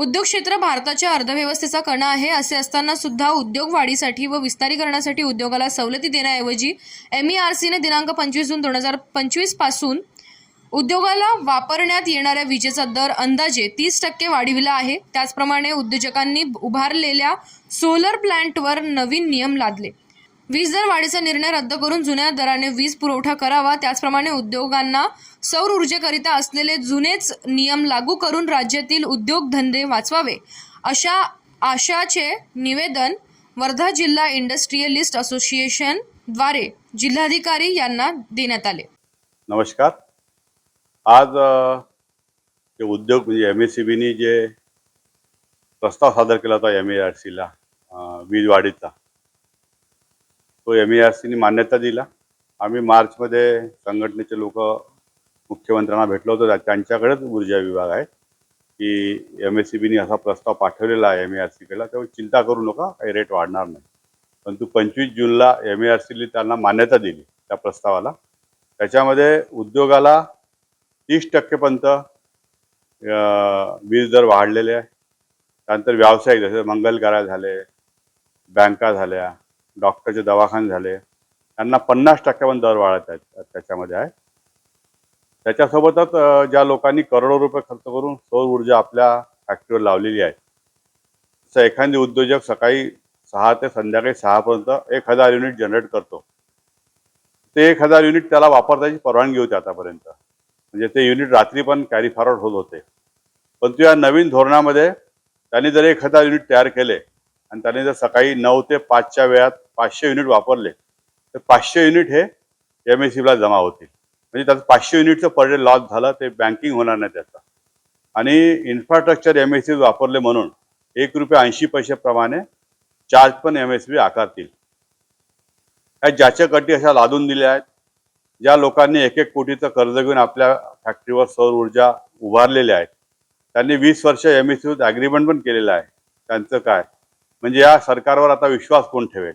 उद्योग क्षेत्र भारताच्या अर्थव्यवस्थेचा कणा आहे असे असताना सुद्धा उद्योग वाढीसाठी व विस्तारीकरणासाठी उद्योगाला सवलती देण्याऐवजी एम ई आर सीने दिनांक पंचवीस जून दोन हजार पंचवीसपासून उद्योगाला वापरण्यात येणाऱ्या विजेचा दर अंदाजे तीस टक्के वाढविला आहे. त्याचप्रमाणे उद्योजकांनी उभारलेल्या सोलर प्लांटवर नवीन नियम लादले. वीज दर वाढीचा निर्णय रद्द करून जुन्या दराने वीज पुरवठा करावा. त्याचप्रमाणे उद्योगांना सौर ऊर्जेकरिता असलेले जुनेच नियम लागू करून राज्यातील उद्योगधंदे वाचवावे. अशा आशाचे निवेदन वर्धा जिल्हा इंडस्ट्रियलिस्ट असोसिएशनद्वारे जिल्हाधिकारी यांना देण्यात आले. नमस्कार. आज ते उद्योग म्हणजे एम एस सी बीनी जे प्रस्ताव सादर केला होता एम ए आर सीला वीज वाढीचा. तो एम ए आर सीने मान्यता दिला. आम्ही मार्चमध्ये संघटनेचे लोक मुख्यमंत्र्यांना भेटलो होतो. त्यांच्याकडेच ऊर्जा विभाग आहे की एम एस सी बीने असा प्रस्ताव पाठवलेला आहे एम ए आर सीकडे त्यामुळे चिंता करू नका काही रेट वाढणार नाही. परंतु पंचवीस जूनला एम ए आर सीने त्यांना मान्यता दिली त्या प्रस्तावाला. त्याच्यामध्ये उद्योगाला तीस टक्केपर्यंत वीज दर वाढलेले आहे. त्यानंतर व्यावसायिक जसे मंगल झाले बँका झाल्या डॉक्टरचे दवाखाने झाले. त्यांना पन्नास टक्क्यापर्यंत दर वाढत आहेत. त्याच्यामध्ये आहे. त्याच्यासोबतच ज्या लोकांनी करोडो रुपये खर्च करून सौर ऊर्जा आपल्या फॅक्टरीवर लावलेली आहे. तसं एखादी उद्योजक सकाळी सहा ते संध्याकाळी सहापर्यंत एक हजार युनिट जनरेट करतो. ते एक हजार युनिट त्याला वापरण्याची परवानगी होती आतापर्यंत. म्हणजे ते युनिट रात्री पण कॅरी फॉरवर्ड होत होते. पण या नवीन धोरणामध्ये त्यांनी जर एक हजार युनिट तयार केले आणि त्याने जर सकाळी नऊ ते पाचच्या वेळात पाचशे युनिट वापरले तर पाचशे युनिट हे एम एस सीला जमा होतील. म्हणजे त्याचं पाचशे युनिटचं पर डे लॉस झालं ते बँकिंग होणार नाही त्याचा. आणि इन्फ्रास्ट्रक्चर एम एस सी वापरले म्हणून एक रुपये ऐंशी पैशाप्रमाणे चार्ज पण एम एस बी आकारतील. ह्या ज्याच्या कटी अशा लादून दिल्या आहेत ज्या लोकांनी एक एक कोटीचं कर्ज घेऊन आपल्या फॅक्टरीवर सौर ऊर्जा उभारलेल्या आहेत त्यांनी वीस वर्ष एम एस सीवर ॲग्रीमेंट पण केलेलं आहे. त्यांचं काय? म्हणजे या सरकारवर आता विश्वास कोण ठेवेल?